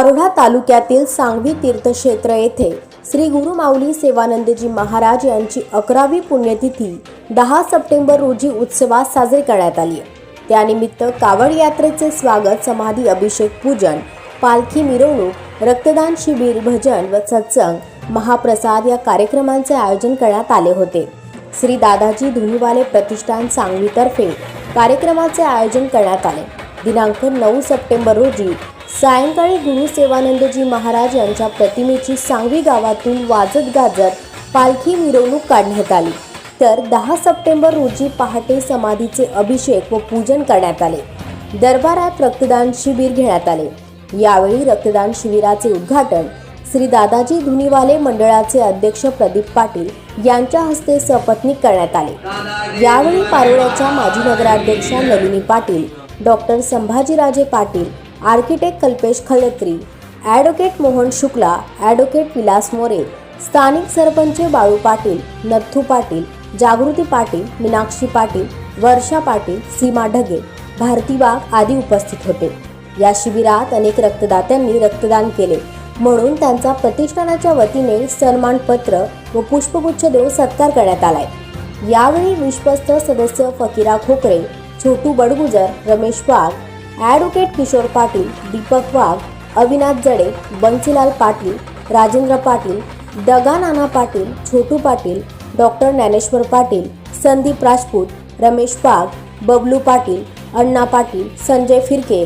दारोडा तालुक्यातील सांगवी तीर्थक्षेत्र येथे श्री गुरु माऊली सेवानंदजी महाराज यांची अकरावी पुण्यतिथी दहा सप्टेंबर रोजी उत्सवात साजरी करण्यात आली त्यानिमित्त कावड यात्रेचे स्वागत समाधी अभिषेक पूजन पालखी मिरवणूक रक्तदान शिबिर भजन व सत्संग महाप्रसाद या कार्यक्रमांचे आयोजन करण्यात आले होते. श्री दादाजी धुनीवाले प्रतिष्ठान सांगलीतर्फे कार्यक्रमाचे आयोजन करण्यात आले. दिनांक नऊ सप्टेंबर रोजी सायंकाळी गुरु सेवानंदजी महाराज यांच्या प्रतिमेची सांगवी गावातून वाजत गाजत पालखी मिरवणूक काढण्यात आली. तर दहा सप्टेंबर रोजी पहाटे समाधीचे अभिषेक व पूजन करण्यात आले. दरबारात रक्तदान शिबिर घेण्यात आले. यावेळी रक्तदान शिबिराचे उद्घाटन श्री दादाजी धुनीवाले मंडळाचे अध्यक्ष प्रदीप पाटील यांच्या हस्ते सपत्नीक करण्यात आले. यावेळी पारोळ्याच्या माजी नगराध्यक्षा Nalini Patil doctor Sambhajiraje Patil architect Kalpesh Khalatri advocate Mohan Shukla advocate Vilas More स्थानिक सरपंच बाळू पाटील नथू पाटील जागृती पाटील मीनाक्षी पाटील वर्षा पाटील सीमा ढगे भारती वाघ आदी उपस्थित होते. या शिबिरात अनेक रक्तदात्यांनी रक्तदान केले. म्हणून त्यांचा प्रतिष्ठानाच्या वतीने सन्मानपत्र व पुष्पगुच्छ देऊन सत्कार करण्यात आलाय. यावेळी विश्वस्त सदस्य फकीरा खोकरे छोटू बडगुजर रमेश वाघ ॲडव्होकेट किशोर पाटील दीपक वाघ अविनाश जडे बन्सीलाल पाटील राजेंद्र पाटील दगा नाना पाटील छोटू पाटील डॉक्टर ज्ञानेश्वर पाटील संदीप राजपूत रमेश वाघ बबलू पाटील अण्णा पाटील संजय फिरके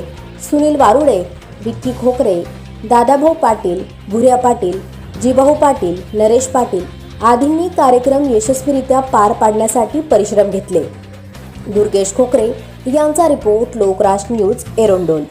सुनील वारुडे विक्की खोकरे दादाभाऊ पाटील भुऱ्या पाटील जीभाऊ पाटील नरेश पाटील आदींनी कार्यक्रम यशस्वीरित्या पार पाडण्यासाठी परिश्रम घेतले. दुर्गेश खोकरे यांचा रिपोर्ट लोकराष्ट्र न्यूज एरोंडोल.